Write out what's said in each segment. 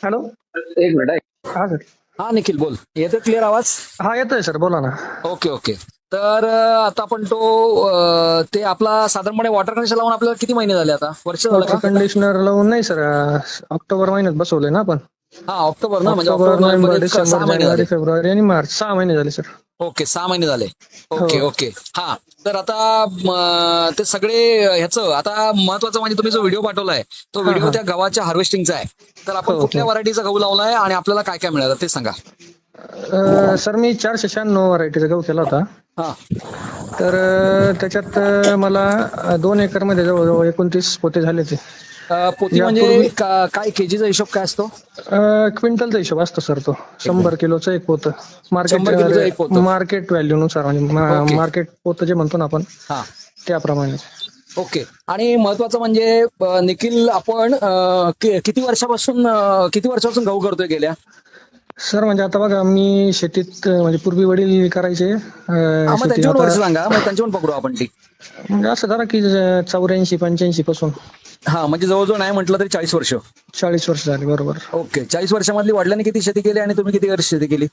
Hello? एक minute ऐक. हा सर. हा निखिल बोल. येतो क्लिअर आवाज? हा येतोय सर. बोला ना. Okay okay. तर अं, आता आपण तो अं, ते आपला साधारणपणे वॉटर कनेक्शन लावून आपल्याला किती महिने झाले आता? वर्ष झालं वॉटर का? कंडिशनर लावून नाही सर. ऑक्टोबर महिन्यात बसवलंय ना आपण. हा ऑक्टोबर ना? म्हणजे ऑक्टोबर नोव्हेंबर सहा डिसेंबर महिने झाले. जानेवारी फेब्रुवारी आणि मार्च. सहा महिने झाले सर. ओके सहा महिने झाले. ओके हो. ओके. हा. तर आता ते सगळे ह्याचं आता महत्वाचं म्हणजे तुम्ही जो व्हिडिओ पाठवलाय तो व्हिडिओ. त्या गव्हाच्या हार्वेस्टिंगचा आहे. तर आपण हो, कुठल्या हो. व्हरायटीचा गहू लावलाय आणि आपल्याला काय काय मिळालं ते सांगा. सर मी चारशे शहाण्णव व्हरायटीचा गहू केला होता. हा. तर त्याच्यात मला दोन एकरमध्ये जवळजवळ एकोणतीस पोते झाले ते पोती म्हणजे यापूर्वी- का- काय केजीचा हिशोब काय असतो? अं, क्विंटलचा हिशोब असतो सर तो. शंभर किलोचं एक पोतं. शंभर किलोचं एक मार्केट पोतं. मार्केट व्हॅल्यू नुसार म्हणजे ओके. मार्केट पोतं जे म्हणतो ना आपण हा. त्याप्रमाणे. ओके. आणि महत्वाचं म्हणजे अ, निखिल आपण अ, कि- किती वर्षापासून अ, किती वर्षापासून गहू करतोय गेल्या? सर म्हणजे आता बघा मी शेतीत म्हणजे पूर्वी वडील करायचे अं, हा, मग शेती. त्यांच्यावर वर्ष आता- सांगा. मग त्यांच्यावर पकडू आपण ती. म्हणजे असं धरा की चौऱ्याऐंशी पंच्याऐंशी पासून. हा म्हणजे जवळजवळ नाही म्हटलं तरी चाळीस वर्ष. चाळीस वर्ष झाली बरोबर. ओके चाळीस वर्षामधली वडिलांनी किती शेती केली आणि तुम्ही किती वर्ष शेती केली?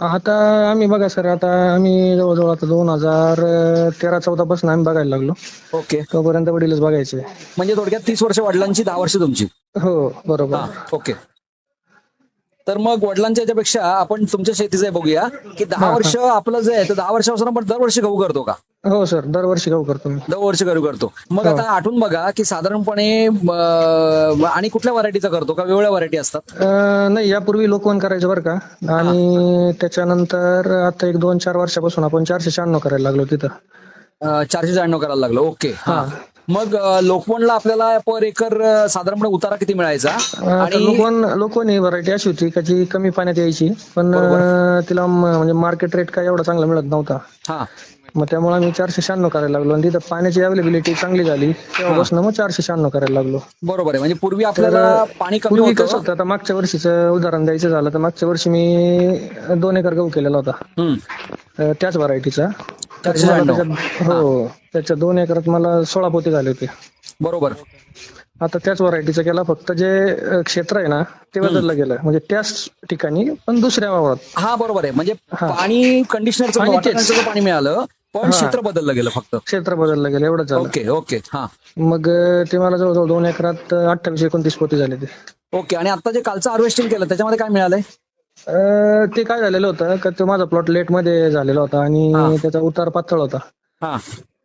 आता आम्ही बघा सर आता आम्ही जवळजवळ आता दोन हजार तेरा चौदा पासून आम्ही बघायला लागलो. ओके. तोपर्यंत वडीलच बघायचे. म्हणजे थोडक्यात तीस वर्ष वडिलांची दहा वर्ष तुमची. हो बरोबर. हा ओके. तर मग वडिलांच्या याच्यापेक्षा आपण तुमच्या शेतीचं बघूया की दहा. वर्ष आपलं जे आहे तर दहा वर्षापासून आपण दरवर्षी गहू करतो का? हो सर. दरवर्षी गहू करतो मी. दरवर्ष करू करतो. मग हो. आता आठवून बघा की साधारणपणे अं, आणि कुठल्या व्हरायटीचा करतो का? वेगवेगळ्या व्हरायटी असतात. अं, नाही यापूर्वी लोकवन करायचं बरं का. आणि त्याच्यानंतर आता एक दोन चार वर्षापासून आपण चारशे शहाण्णव करायला लागलो तिथं. अं, चारशे शहाण्णव करायला लागलं. ओके. हा. मग लोकवनला आपल्याला पर एकर साधारणपणे उतारा किती मिळायचा? लोकवन लोकवन ही व्हरायटी अशी होती का जी कमी पाण्यात यायची. पण तिला म्हणजे मार्केट रेट काय एवढा चांगला मिळत नव्हता. हा. मग त्यामुळे आम्ही चारशे शहाण्णव करायला लागलो. आणि तिथं पाण्याची अवेलेबिलिटी चांगली झाली. तेव्हापासून मग चारशे शहाण्णव करायला लागलो. बरोबर आहे. म्हणजे पूर्वी आपल्याला पाणी कमी कसं होतं आता मागच्या वर्षीचं उदाहरण द्यायचं झालं तर मागच्या वर्षी मी दोन एकर गहू केलेला होता. त्याच व्हरायटीचा. हो. त्याच्या दोन एकरात मला सोळा पोते झाले होते. बरोबर. आता त्याच व्हरायटीचा केला फक्त जे क्षेत्र आहे ना ते बदललं गेलं. म्हणजे त्याच ठिकाणी पण दुसऱ्या वावरात. हा बरोबर आहे. म्हणजे. पाणी कंडिशनरचं पाणी मिळालं पण. क्षेत्र बदललं गेलं फक्त. क्षेत्र बदललं गेलं एवढंच झालं. Okay okay. हा. मग ते मला जवळजवळ दोन एकरात अठ्ठावीस एकोणतीस पोते झाले ते. ओके आणि आता जे कालचं हार्वेस्टिंग केलं त्याच्यामध्ये काय मिळालंय? अं, ते काय झालेलं होतं का तो माझा प्लॉट लेटमध्ये झालेला होता हा. आणि त्याचा उतार पातळ होता. हा.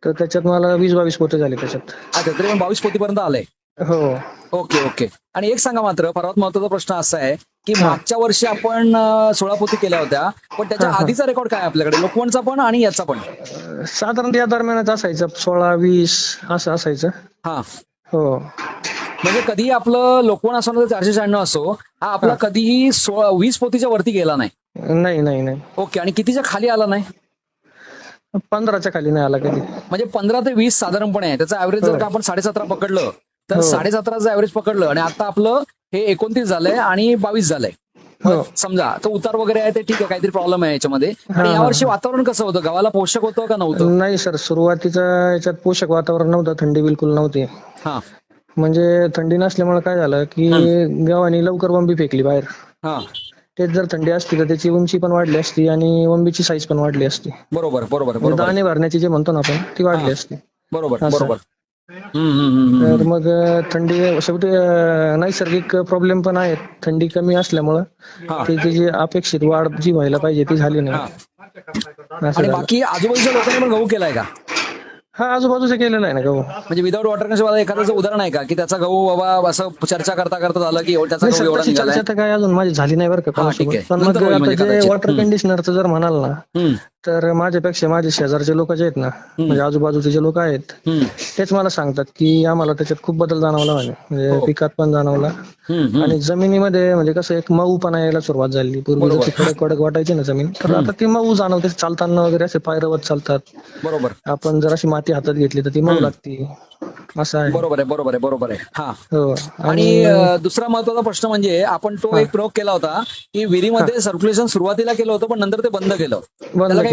तर त्याच्यात मला वीस बावीस पोते झाले त्याच्यात. अच्छा तरी पण बावीस पोतीपर्यंत आलंय. हो. Okay okay. आणि एक सांगा मात्र सर्वात महत्त्वाचा प्रश्न असा आहे की हा. मागच्या वर्षी आपण अं, सोळा पोती केल्या होत्या पण त्याच्या हा, हा. आधीचा रेकॉर्ड काय आहे आपल्याकडे? लोकवणचा पण आणि याचा पण. अं, साधारण या दरम्यानच असायचं सोळा वीस असं असायचं. हा. हो. म्हणजे कधीही आपलं लोकवण असो चारशे शहाण्णव असो हा आपला. कधीही सोळा वीस पोतीच्या वरती गेला नाही. नाही नाही नाही. ओके आणि कितीच्या खाली आला नाही? पंधराच्या खाली नाही आला कधी. म्हणजे पंधरा ते वीस साधारणपणे आहे. त्याचं ऍव्हरेज जर हो. का आपण साडेसतरा पकडलं तर हो. साडेसतराचं ऍव्हरेज पकडलं आणि आता आपलं हे एकोणतीस झालंय आणि बावीस झालंय. हो. समजा तो उतार वगैरे आहे ते ठीक आहे काहीतरी प्रॉब्लेम आहे याच्यामध्ये. आणि यावर्षी. वातावरण कसं होतं? गावाला पोषक होतं का नव्हतं? नाही सर सुरुवातीचा याच्यात पोषक वातावरण नव्हतं थंडी बिलकुल नव्हती. हा. म्हणजे थंडी नसल्यामुळे काय झालं की गव्हाणी लवकर वंबी फेकली बाहेर हा तेच जर थंडी असती तर त्याची उंची पण वाढली असती आणि वंबीची साईज पण वाढली असती बरोबर बरोबर म्हणजे बरोबर दाणे भरण्याची जे म्हणतो ना आपण ती वाढली. असती बरोबर असं. बरोबर हम्म, हम्म, हम्म, तर हम्म. मग अं, थंडी शेवटी अं, नैसर्गिक प्रॉब्लेम पण आहेत थंडी कमी असल्यामुळं हा. त्याची जी अपेक्षित वाढ जी व्हायला पाहिजे ती झाली हा. नाही असं आणि झालं. बाकी आजूबाजूच्या लोकांनी पण गहू केलाय का हा आजूबाजूचं केलेलं आहे ना गहू म्हणजे विदाऊट वॉटर कनेक्शन एखाद्याचं उदाहरण आहे का की त्याचा गहू बाबा असं चर्चा करता करता झालं की त्याचा नाही गहू सर एवढा तशी निघालाय चर्चा तर काय अजून माझी झाली नाही बरं का हा, ठीक आहे. कोणासोबत पण नंतर होईल म्हणजे. वॉटर हम्म. कंडिशनरचं जर म्हणाल ना हम्म, तर माझ्यापेक्षा माझे शेजारचे लोक जे आहेत ना म्हणजे आजूबाजूचे जे लोक आहेत तेच मला सांगतात की आम्हाला त्याच्यात खूप बदल जाणवला म्हणे. म्हणजे हो. पिकात पण जाणवला. आणि जमिनीमध्ये म्हणजे कसं एक मऊपणा यायला सुरुवात झाली. पूर्वी. जशी कडक कडक वाटायची ना जमीन तर आता ती मऊ जाणवते. चालताना वगैरे असे पायरवत चालतात. बरोबर. आपण जर अशी माती हातात घेतली तर ती मऊ लागती. असं आहे. बरोबर आहे बरोबर आहे बरोबर आहे. हा. हो. आणि दुसरा महत्त्वाचा प्रश्न म्हणजे आपण तो एक प्रयोग केला होता की विहिरीमध्ये सर्क्युलेशन सुरुवातीला केलं होतं पण नंतर ते बंद केलं.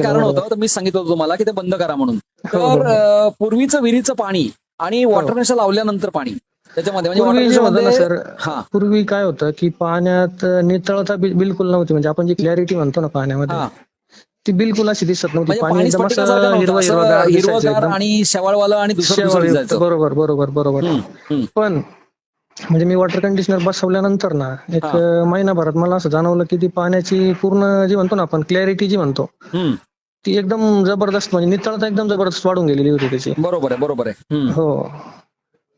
काही कारण. होतं तर मी सांगितलं होतं तुम्हाला की ते बंद करा म्हणून. हो, हो, तर हो. पूर्वीचं विहिरीचं पाणी आणि वॉटर कनेक्शन लावल्यानंतर पाणी. त्याच्यामध्ये म्हणजे सर हा. पूर्वी काय होतं की पाण्यात नितळता बिलकुल नव्हती. म्हणजे आपण जी क्लॅरिटी म्हणतो ना पाण्यामध्ये हा. ती बिलकुल अशी दिसत नव्हती. म्हणजे पाणी आणि शेवाळवालं आणि बरोबर बरोबर बरोबर. पण म्हणजे मी वॉटर कंडिशनर बसवल्यानंतर ना एक महिनाभरात मला असं जाणवलं की ती पाण्याची पूर्ण जी म्हणतो ना आपण क्लॅरिटी जी म्हणतो. ती एकदम जबरदस्त म्हणजे नितळता एकदम जबरदस्त वाढून गेलेली होती त्याची. बरोबर आहे बरोबर आहे. हो.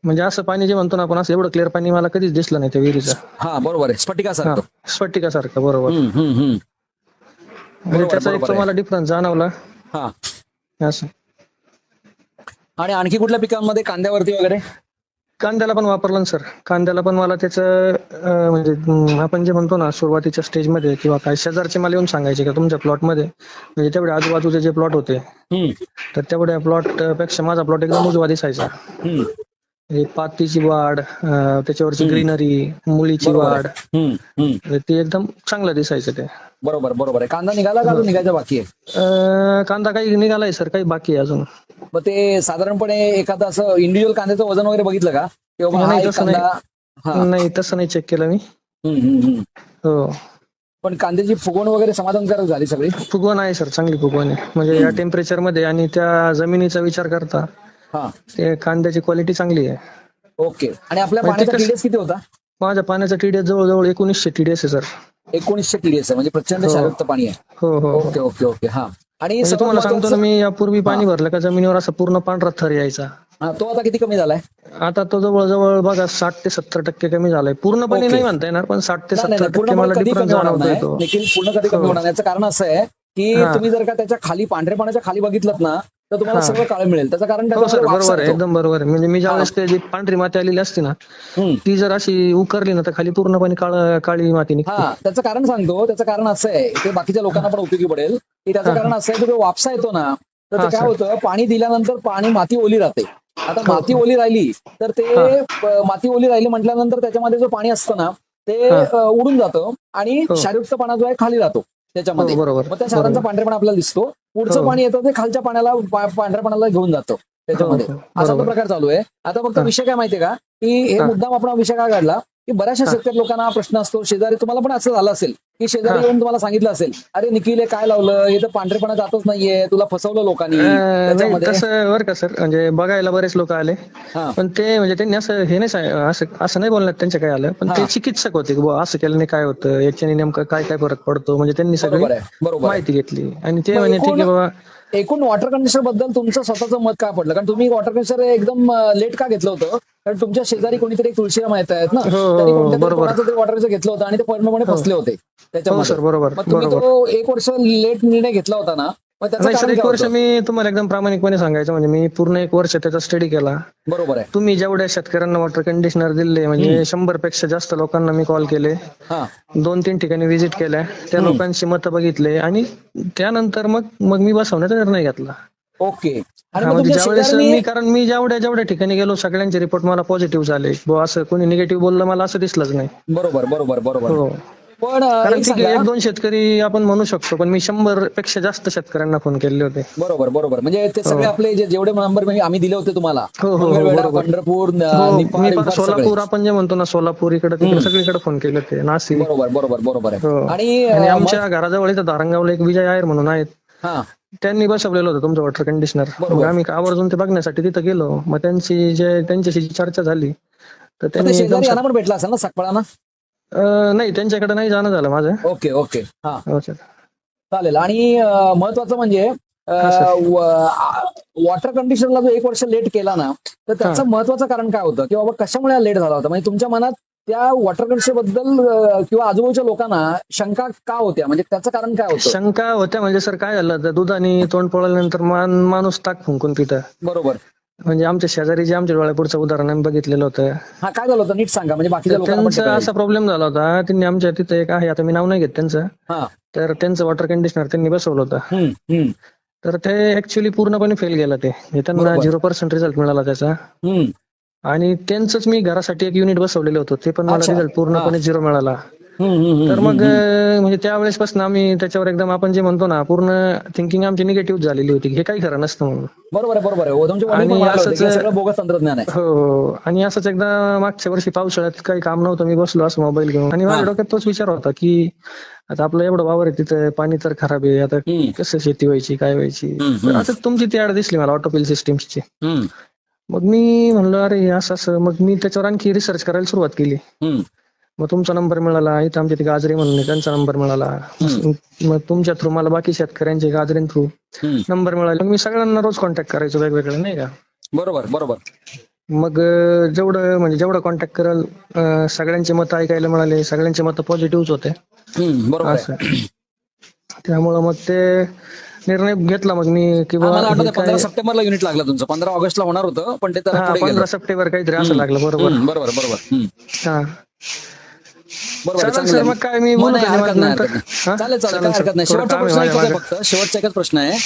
म्हणजे असं पाणी जे म्हणतो ना आपण असं एवढं क्लिअर पाणी मला कधीच दिसलं नाही त्या विहिरीचं. हा बरोबर आहे. स्फटिकासारखं. स्फटिकासारखं बरोबर. म्हणजे त्याचा एक बरोबर तो आहे. मला डिफरन्स जाणवला. असं. आणि आणखी कुठल्या पिकांमध्ये कांद्यावरती वगैरे? कांद्याला पण वापरलं ना सर. कांद्याला पण मला त्याचं अं, म्हणजे आपण जे म्हणतो ना सुरुवातीच्या स्टेजमध्ये किंवा काय शेजारचे मला येऊन सांगायचे का तुमच्या प्लॉटमध्ये? म्हणजे तेवढे आजूबाजूचे जे प्लॉट होते हम्म, तर तेवढ्या प्लॉटपेक्षा माझा प्लॉट एकदम उजवा दिसायचा. हम्म. म्हणजे पातीची वाढ त्याच्यावरची. ग्रीनरी बरोबर वाढ. ते एकदम चांगलं दिसायचं ते. बरोबर बरोबर आहे. कांदा निघाला का अजून? निघायचा बाकी आहे? कांदा काही निघालाय सर. काही बाकी आहे अजून. मग ते साधारणपणे एखादं असं इंडिव्हिज्युअल कांद्याचं वजन वगैरे बघितलं का? हा नाही, तसं हा. नाही तसं नाही चेक केलं मी. हो. पण कांद्याची फुगवण वगैरे समाधानकारक झाली सगळी? फुगवण आहे सर. चांगली फुगवण आहे. म्हणजे या टेम्परेचरमध्ये आणि त्या जमिनीचा विचार करता हा ते कांद्याची क्वालिटी चांगली आहे. ओके. आणि आपल्या पण ते पाण्याचा कसं- टीडीएस किती होता? माझ्या पाण्याचा टीडीएस जवळजवळ एकोणीसशे टीडीएस आहे सर. एकोणीसशे टीडीएस आहे म्हणजे प्रचंड हो. क्षारयुक्त पाणी आहे. हो हो हो. Okay okay okay. हा. आणि म्हणजे तुम्हाला सांगतो ना महत्त्वाचं- मी यापूर्वी पाणी भरलं का जमिनीवर असा पूर्ण पांढरा थर यायचा. हा, तो आता किती कमी झालाय? आता तो जवळजवळ बघा साठ ते सत्तर टक्के कमी झालाय. पूर्णपणे ओके. नाही म्हणता येणार पण साठ ते नाही, नाही, सत्तर नाही, टक्के पूर्णपणे मला कधी डिफरन्स कमी होणार जाणवतोय नाही. तो. देखील पूर्ण कधी कमी हो. होणार नाही. याचं कारण असं आहे की हा. तुम्ही जर का त्याच्याखाली पांढऱ्या पाण्याच्या खाली बघितलं ना तर तुम्हाला हा. सगळं काळ मिळेल त्याचं कारण हो बरोबर आहे. एकदम बरोबर आहे म्हणजे मी ज्यावेळेस ते जी पांढरी माती आलेली असते ना. ती जर अशी उकरली ना तर खाली पूर्णपणे काळ काळी माती हा त्याचं कारण सांगतो त्याचं कारण असं आहे ते बाकीच्या लोकांना पण उपयोगी पडेल की त्याचं हा. कारण असं आहे की तो वापसा येतो ना तर ते हा, काय. होतं पाणी दिल्यानंतर पाणी माती ओली राहते आता हो, माती हो. ओली राहिली तर ते हा. माती ओली राहिली म्हटल्यानंतर त्याच्यामध्ये जो पाणी असतं ना ते हा. उडून जातं आणि हो. क्षारयुक्तपणा जो आहे खाली राहतो त्याच्यामध्ये हो, बरोबर मग त्या क्षारांचा बरोबर. पांढरेपणा आपल्याला दिसतो पुढचं हो. पाणी येतं ते खालच्या पाण्याला पा- पांढऱ्यापणाला घेऊन जातं त्याच्यामध्ये हो, हो, असा तो. प्रकार चालू आहे आता फक्त. विषय काय माहितीये का की हे. मुद्दाम आपण विषय काय काढला की बऱ्याचशा. शेतकरी लोकांना हा प्रश्न असतो. शेजारी तुम्हाला पण असं झालं असेल की शेजारी. येऊन तुम्हाला सांगितलं असेल अरे निखिल काय लावलं? हे तर पांढरेपणा जातच नाहीये. तुला फसवलं लोकांनी. तसं बरं का सर? म्हणजे बघायला बरेच लोक आले. पण ते म्हणजे त्यांनी असं हे नाही असं असं नाही बोलण्यात त्यांच्या काय आलं. पण. ते चिकित्सक होते की बुवा असं केल्याने काय होतं? याच्याने नेमकं काय काय फरक पडतो? म्हणजे त्यांनी सगळी. माहिती घेतली. आणि ते मग म्हणे ठीक एकूण- आहे बाबा एकूण वॉटर कंडिशनरबद्दल तुमचं स्वतःचं मत काय पडलं? कारण तुम्ही वॉटर कंडिशनर एकदम लेट का घेतलं होतं? कारण तुमच्या शेजारी कोणीतरी एक तुळशीराम येत आहेत ना. हो, त्यांनी कोणत्या तरी बरोबर. कोणाचं तरी वॉटर घेतलं होतं आणि ते पूर्णपणे हो. फसले होते हो त्याच्यामध्ये तो एक वर्ष लेट निर्णय घेतला होता ना सर एक वर्ष? मी तुम्हाला एकदम प्रामाणिकपणे सांगायचं म्हणजे मी पूर्ण एक वर्ष त्याचा स्टडी केला. बरोबर आहे. तुम्ही जेवढ्या शेतकऱ्यांना वॉटर कंडिशनर दिले म्हणजे शंभरपेक्षा जास्त लोकांना मी कॉल केले. हा. दोन तीन ठिकाणी व्हिजिट केल्या. त्या. लोकांची मतं बघितले आणि त्यानंतर मग मग मी बसवण्याचा निर्णय घेतला. ओके. म्हणजे ज्यावेळेस मी कारण मी जेवढ्या जेवढ्या ठिकाणी गेलो सगळ्यांचे रिपोर्ट मला पॉझिटिव्ह झाले. असं कोणी निगेटिव्ह बोललं मला असं दिसलंच नाही. बरोबर बरोबर बरोबर. हो. पण एक दोन शेतकरी आपण म्हणू शकतो पण मी शंभरपेक्षा जास्त शेतकऱ्यांना फोन केले होते. बरोबर बरोबर. म्हणजे ते सगळे हो. आपले जे जेवढे नंबर आम्ही दिले होते तुम्हाला. हो. पंढरपूर सगळे. सोलापूर आपण जे म्हणतो ना सोलापूर इकडे तिकडे. सगळीकडे फोन केले होते नाशिक. बरोबर बरोबर बरोबर आहे. आणि आमच्या घराजवळ इथं धारणगावला एक विजय आयर म्हणून आहेत. त्यांनी बसवलेलं होतं तुमचं वॉटर कंडिशनर. मग आम्ही आवर्जून ते बघण्यासाठी तिथं गेलो. मग त्यांची जे त्यांच्याशी जी चर्चा झाली तर त्यांनी एकदम शेजारी यांना पण भेटला असेल ना सकपाळाना? अं, नाही त्यांच्याकडे नाही जाणं झालं माझं. Okay okay. हा. हो सर चालेल. आणि अं, महत्वाचं म्हणजे हा, सर. वॉटर कंडिशनला जो एक वर्ष लेट केला ना तर त्याचं महत्वाचं कारण काय होतं? की बाबा कशामुळे लेट झाला होता? म्हणजे तुमच्या मनात त्या वॉटर कंडिशनबद्दल किंवा आजूबाजूच्या लोकांना शंका का होत्या? म्हणजे त्याचं कारण काय होतं? शंका होत्या म्हणजे सर काय झालं तर दुधाने तोंड पळल्यानंतर मान माणूस ताक फुंकून पितं. बरोबर. म्हणजे आमच्या शेजारी जे आमच्या डोळ्यापुढचं उदाहरण आम्ही बघितलेलं होतं. हा काय झालं होतं? नीट सांगा म्हणजे पण त्यांचा. असा प्रॉब्लेम झाला होता. त्यांनी आमच्या तिथं एक आहे आता मी नाव नाही घेत त्यांचं. हा. तर त्यांचं वॉटर कंडिशनर त्यांनी बसवलं होतं. तर ते ऍक्च्युली पूर्णपणे फेल गेलं ते. त्यांना. झिरो पर्सेंट रिझल्ट मिळाला त्याचा. आणि त्यांचंच मी घरासाठी एक युनिट बसवलेलं होतं. ते पण मला अच्छा. रिझल्ट पूर्णपणे झिरो मिळाला. हम्म, हम्म, हम्म, तर मग. अं, म्हणजे त्यावेळेसपासून आम्ही त्याच्यावर एकदम आपण जे म्हणतो ना पूर्ण थिंकिंग आमची निगेटिव्ह झालेली होती. हे काही खरं नसतं म्हणून. बरोबर आहे बरोबर आहे. हो, तुमचे वडील पण आणि म्हणाले होते की हे असंच- सगळं बोगस तंत्रज्ञान आहे. हो हो. आणि असंच एकदा मागच्या वर्षी पावसाळ्यात काही काम नव्हतं मी बसलो असं मोबाईल घेऊन. आणि माझ्या हा. डोक्यात तोच विचार होता की आता आपलं एवढं वावर आहे तिथं पाणी तर खराब आहे. आता हम्म, कसं शेती व्हायची काय व्हायची? हम्म, तर हम्म. असंच तुमची ती ऍड दिसली मला ऑटोपिल सिस्टीम्सची हम्म, मग मी म्हणलं अरे असं असं. मग मी त्याच्यावर आणखी रिसर्च करायला सुरुवात केली. मग तुमचा नंबर मिळाला इथं आमच्या ते गाजरे म्हणून त्यांचा नंबर मिळाला. मग तुमच्या थ्रू मला बाकी शेतकऱ्यांचे गाजरे थ्रू. नंबर मिळाले. मग मी सगळ्यांना रोज कॉन्टॅक्ट करायचो वेगवेगळे नाही का? बरोबर बरोबर. मग जेवढं म्हणजे जेवढं कॉन्टॅक्ट कराल सगळ्यांचे मतं ऐकायला मिळाले सगळ्यांचे मतं पॉझिटिव्ह होते. असं. त्यामुळं मग ते निर्णय घेतला मग मी की हा, मला आठवतं पंधरा काय सप्टेंबरला युनिट लागलं तुमचं पंधरा ऑगस्टला होणार होतं पण ते जरा पुढे गेलं पंधरा सप्टेंबर काहीतरी असं लागलं बरोबर हम्म, बरोबर बरोबर हम्म. हा बरोबर आहे, चालेल चांगलं सर आहे. मग काय मी मग बोलू नाही, का हरकत निवांत नाही, नंतर हरकत नाही. हा? चालेल चालेल काय चालेल, हरकत नाही सर. थोडं शेवटचा काम आहे प्रश्न एकच आहे माझ्या फक्त शेवटचा एकच प्रश्न आहे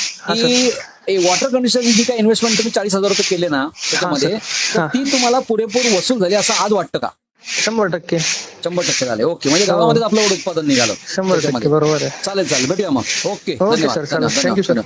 की वॉटर कंडिशन जी काही इन्व्हेस्टमेंट तुम्ही चाळीस हजार रुपये केले ना त्याच्यामध्ये तर. ती तुम्हाला पुरेपूर वसूल झाली असं आज वाटतं का शंभर टक्के. शंभर टक्के झाले. ओके. म्हणजे गावामध्येच आपलं एवढं उत्पादन निघालं. शंभर टक्के. बरोबर आहे. चालेल चालेल. भेटूया मग. Okay. Okay sir. Thank you sir